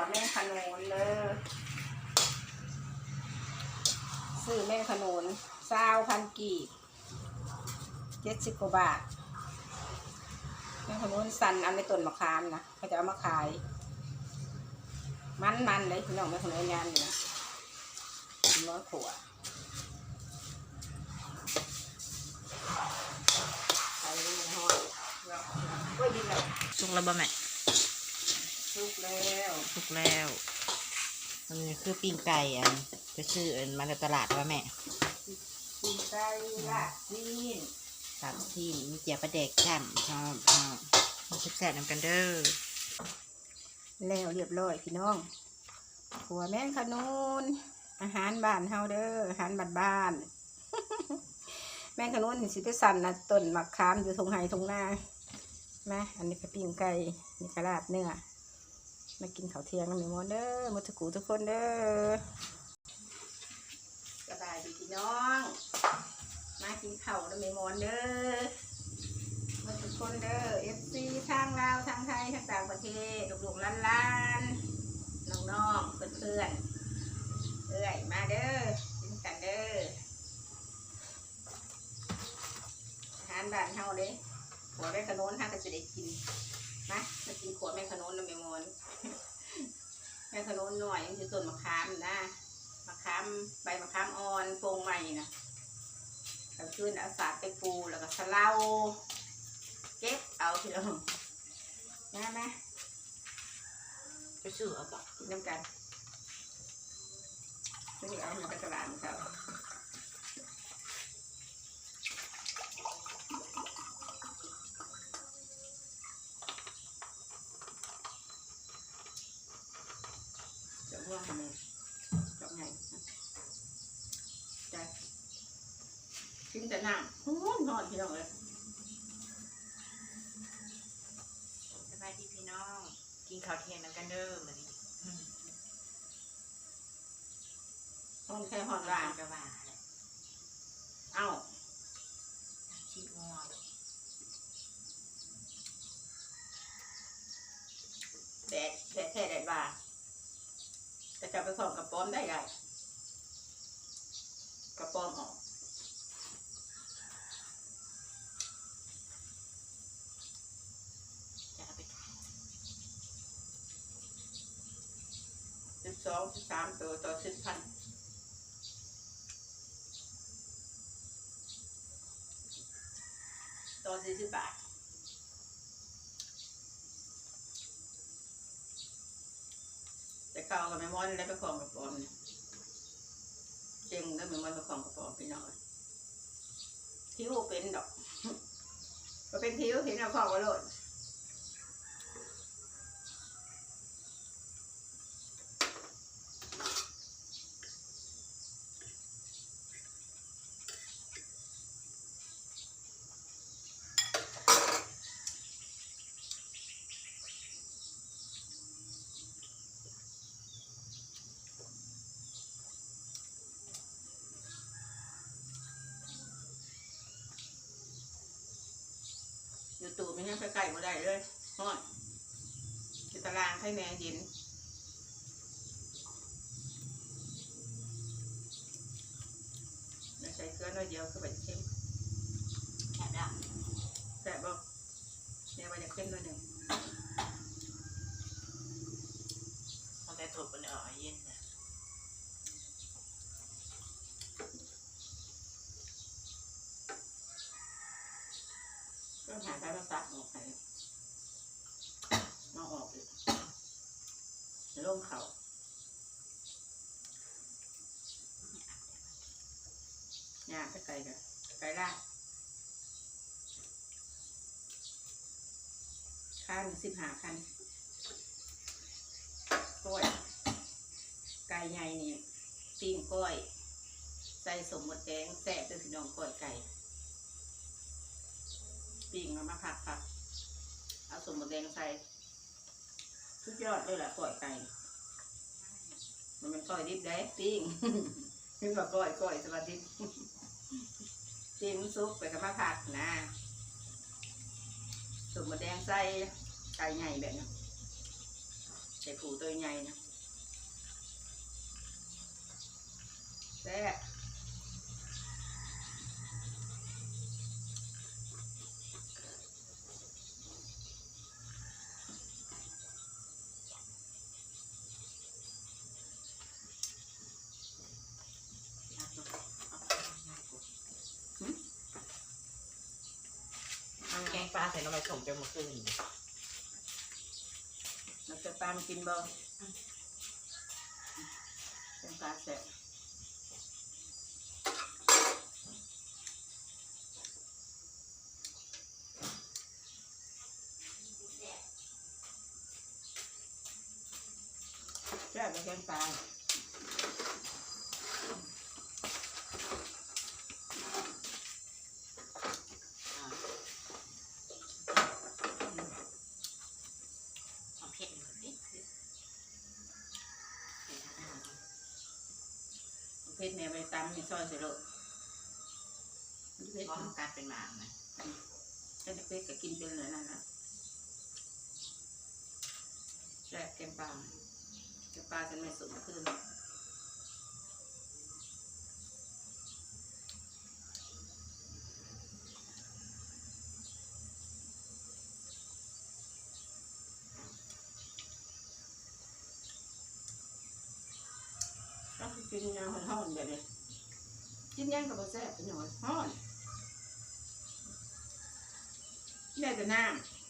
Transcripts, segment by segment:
วแม่ขนุนเลยซื้อแม่ขนุนซาวพันกีบเจ็ดสิบกว่าบาทแม่ขนุนสันเอาในต้นมะขามนะเขาจะเอามาขาย มันมันๆเลยพี่น้องแม่ขนุนยานอยู่นะร้อยขวดใส่ลงในห้อยแล้วกล้วยดินแล้วสุกแล้วบ่แม่ สุกแล้วสุกแล้วมันคือปิ้งไก่อันไปซื้ออันมาจากตลาดว่าแม่ปีไก่ละจีนสามซีนมีเจียวปลาแดกจ้ำชอบชอบมาแซ่บๆนำกันเด้อแล้วเรียบร้อยพี่น้องขัวแม่งขนุนอาหารบ้านเฮาเด้ออาหารบ้านบ้านๆแม่งขนุนนี่สิไปสั่นนะต้นมะขามอยู่ทงไห้ทงนามาอันนี้ก็ปิ้งไก่นี่กระลาบเนื้อ มากินข้าวเที่ยงกันหนึ่งมอนเด้อหมาทุกูทุกคนเด้อสบายดีพี่น้อง มากินข้าวแล้วมีมอนเด้อมาทุกคนเด้อเอฟซีทางลาวทางไทยทางต่างประเทศลูกๆล้านๆน้องๆเพื่อนๆเอ้ยมาเด้อกินกันเด้ออาหารบ้านเฮาเด้หัวแม่ขนุนห้าก็จะได้กินมามากินแล้วแม่มอน แม่ ขนุนหน่อยมันจะต้นมะขามนะมะขามใบมะขามอ่อนโปร่งใหม่นะกลางคืนเอาสาดไปปูแล้วก็สลาเก็บเอาพี่น้องนะนะไปซื้อเอาบ่กินน้ำกันไม่เอาเงินไปตลาดเขาจะว่างทำไมจบไงใจกินำโอ้ยนอนพี่น้องเลยสบายดีพี่น้อง กินข้าวเที่ยงนำกันเด้อมื้อนี้อืมห้องแค่หองร้าร้านนก็ว่าแหละเอ้าชิดงัวแดดแดดแค่ แดดว่จะจับไปส่องกระป้อมได้ไงกระป้อมออกจะไปขายสิบสองสิบสามตัวต่อสิบพันต่อสี่สิบบาท แต่ เก่ากับแม่มอนแล้วไปคลองกับปอมเนี่ยเจงแล้วแม่มอนไปคลองกับปอมไปหน่อยทิวเป็นดอกก็เป็นทิวเห็นเอาของกับโลด อยู่ตู่ ไม่ให้ไปไก่มาได้เลยห้อนอยู่ตารางให้แม่เย็นไม่ใส่เกลือน้อยเดียวคือแบบเข้มแค่ดังแต่บอกแม่ว่าจะเข้มน้อยหนึ่งเอาแต่ถูกมันเอาเย็นนะ ก็ หาใช้ภาษาออกไปมาออกอีกลงเขาหญ้าไปไก่กันไก่ล่างคันสิบหาคันกล้วยไก่ใหญ่นี่ปิ้งกล้วยใส่สมมดแดงแซ่บเป็นพี่น้องกล้วยไก่ ปิ้งแล้วมาผัดผัดเอาสมมดแดงใส่ทุกยอดเลยแหละกล้วยไก่ มันเป็นกล้อยดิบได้ปิ้งนึกว่ากล้อยกล้อยสวัสดีปิ้งซุปไปกับมาผัดนะสมมดแดงใส่ไก่ใหญ่แบบนี้ใส่ผูตัวใหญ่นะแซ่บ แกงปลาใส่น้ำมันสมจนหมดขึ้นมันจะปลามากินบ่เป็นปลาแซ่บแซ่บแล้วแกงปลา ความเผ็ดมันนิด เพชรเนี่ยไปตำในซอยเสร็จแล้วมันเพชรเพราะมันการเป็นหมาไหมแค่เพชรก็กินเป็นเลยนั่นนะแซ่บแกงปลาแกงปลาฉันไม่สุกขึ้น กินยังห้อนๆแบบนี้กินยังกับแซ่บเป็นหน่อยห้อนแม่แต่น้ำ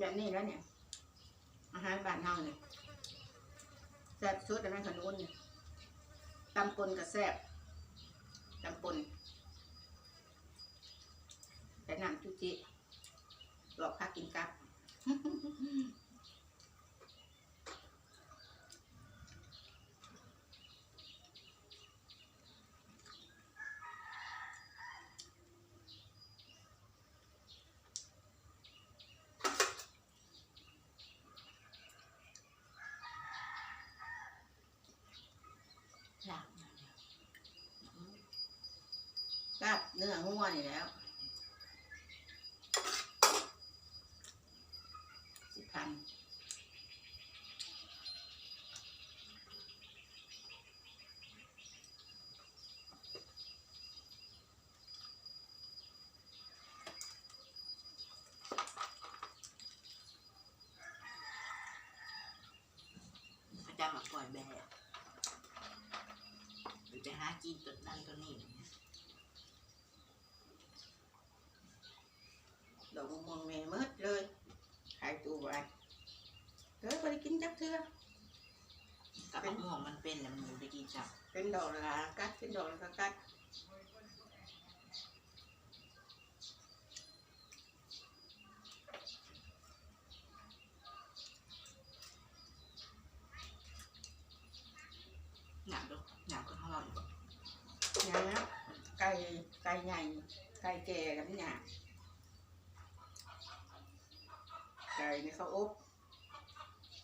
แบบนี้แล้วเนี่ย อาหารบ้านเฮาเนี่ยแซ่บสุดแต่แม่ขนุนเนี่ยตำปนกับแซ่บ จำปนแต่น้ำจุจิหลอกพักกินกับ หลัก กับ เนื้องัวนี่แล้วสิบพันพระมาปล่อยแบบหรือไปหากินตัวนั้นตัวนี้ ดอกมะม่วงแม่หมืดเลย ขายตู้ไว้เฮ้ยไปกินจักเทือกับมะม่วงมันเป็นแล้วมันไปกินจับเป็นดอกละกัดเป็นดอกละกัดหนักด้วยหนักก็เท่าเราอยู่บ่อย่างนี้ไก่ไก่ใหญ่ไก่แก่กับนี่ย ไก่นี่เขาอบ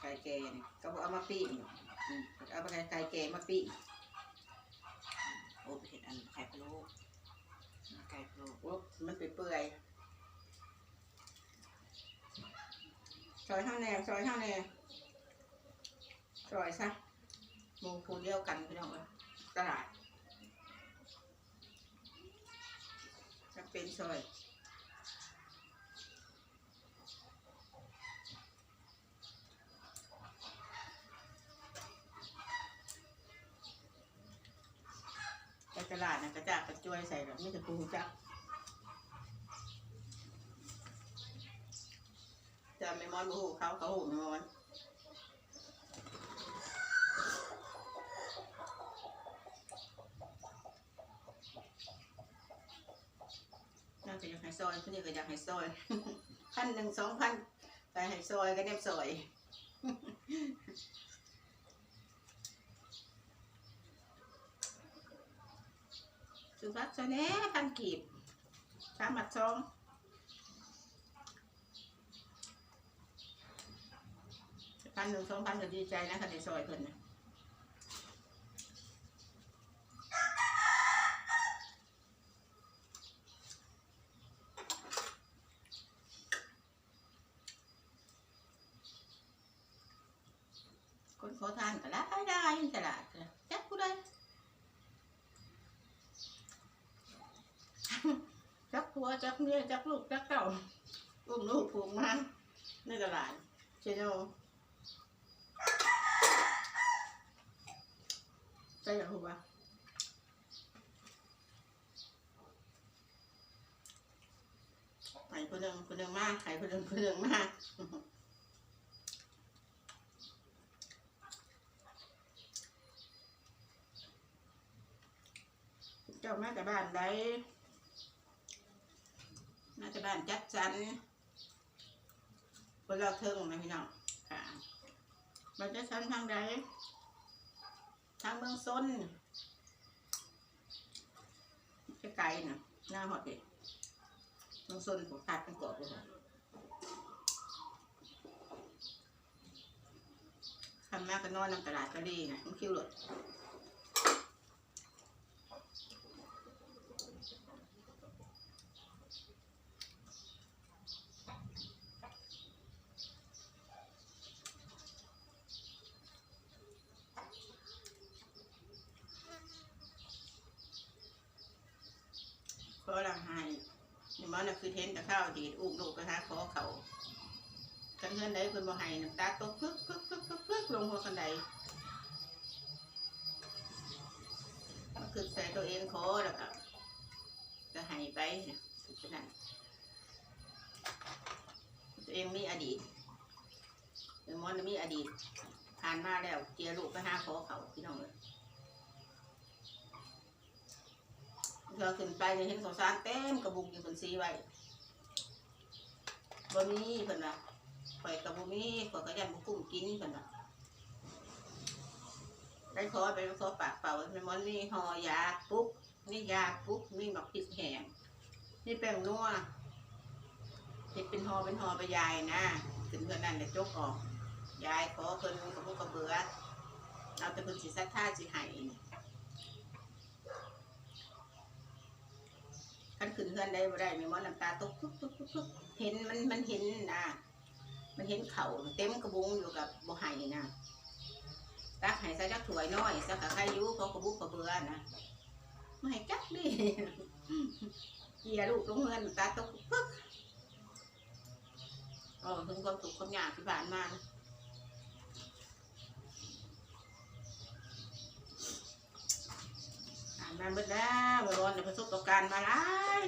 ไก่แก่นี่เขาเอามาปิ้งอืมเอาไปไก่แก่มาปิ้งโอ้เห็นอันไข่โลไก่โล้อบมันเปื่อยๆซอยเท่าแนซอยเท่าแนซอยซะมูคูเดียวกันพี่น้องเอ้ยตลาดจะเป็นซอยไปตลาดนะกระจากกระจวย ใส่แบบนี้จะปูจักจะไม่มอนบูเขาเขาหูไม่มอนน่าจะอยากให้ซอยคนนี้ก็อยากให้ซอยพันหนึ่งสองพันไปให้ซอยก็เน็บซอย สุภัสสแน่พันกีบสามบัดซองพันหนึ่งสองพันก็ดีใจนะคะในซอยเพิ่นนะ คนขอทานก็ได้ได้ยังตลาดก็จักกูได้ จัก ผัวจักเมียจักลูกจักเต่าอุ้มลูกผูกมาในตลาดเชโนใจอยากรู้ปะไข่คนหนึ่งคนหนึ่งมากไข่คนหนึ่งคนหนึ่งมากเจ้ามาแต่บ้านใด มาแต่บ้านจัดสรรคนเราเทิงนะพี่น้องค่ะมาจัดสรรทางใดทางเมืองซนไกลนะหน้าหอดเด็กเมืองซนผมตัดเป็นกรอบเลยทำมาก็นอนนำตลาดก็ดีนะต้องคิวหลด ขอละให้นี่มันน่ะคือเทนแต่ ข้าวดีดอุ้มลูกไปหาขอเขากันเงินได้คนบ่ให้น้ำตาตกพึกพึกพึกพึกพึกลงหัวกันไดมันคือใส่ตัวเองขอแล้วก็จะให้ไปเนี่ยคือขนาดตัวเองมีอดีตเดี๋ยวมันมีอดีตผ่านมาแล้วเจียลูกไปหาขอเขาพี่น้องเลยเราขึ้นไปเนี่ยเห็นข้าวสารเต็มกระบุกอยู่บนซีไว้ บ่มีเพิ่นว่าข่อยกับบ่มีข่อยก็ยันบ่กุ้มกินเพิ่นว่าไปขอไปขอปากเปล่าแม่มอนมีห่อยาปุ๊บมียาปุ๊บมีหมักพริกแห้งนี่แป้งนัวเฮ็ดเป็นหอเป็นหอไปยายนะถึงเพิ่อนนั่นได้จกออก ยายขอเพิ่นกับบ่กระเบือเอาแต่เพิ่นสิศรัทธาสิห้นี่ คันขึ้นเฮือนได้บ่ได้แม่หมอน้ำตาตกทุกทุกทุกทุกเห็นมันมันเห็นนะมันเห็นเขาเต็มกระบุงอยู่กับบ่ไห้นะตักให้ใส่จักถวยน้อยสักกะใครอยู่เขากระบุกกระเบือนะไม่จักดิเกียลูกลงเฮือนน้ำตาตกปึ๊กอ๋อถึงความสุขความยากที่ผ่านมานะ ผ่านมาเบิดแล้วบ่ร้อนในประสบการมาหลาย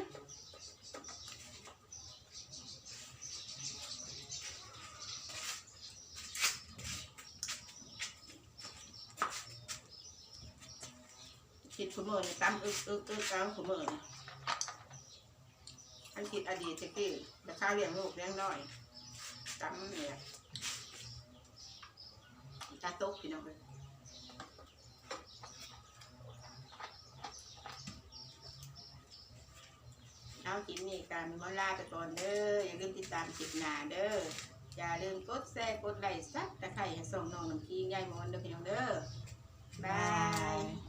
คิดขมือนตั้มอึกอึกอึกเอาขมเอนอันคิดอดีตตะกี้แต่ข้าเลี้ยงลูกเลี้ยงน้อยตั้มเนี่ยตาตกพี่น้องเลย เอาคลิปนี้การมาลาไปก่อนเด้ออย่าลืมติดตามคลิปหน้าเด้ออย่าลืมกดแชร์กดไลค์ซักตะไคร้ส่งน้องน้ำขี้ยายมอนเด้อพี่น้องเด้อบาย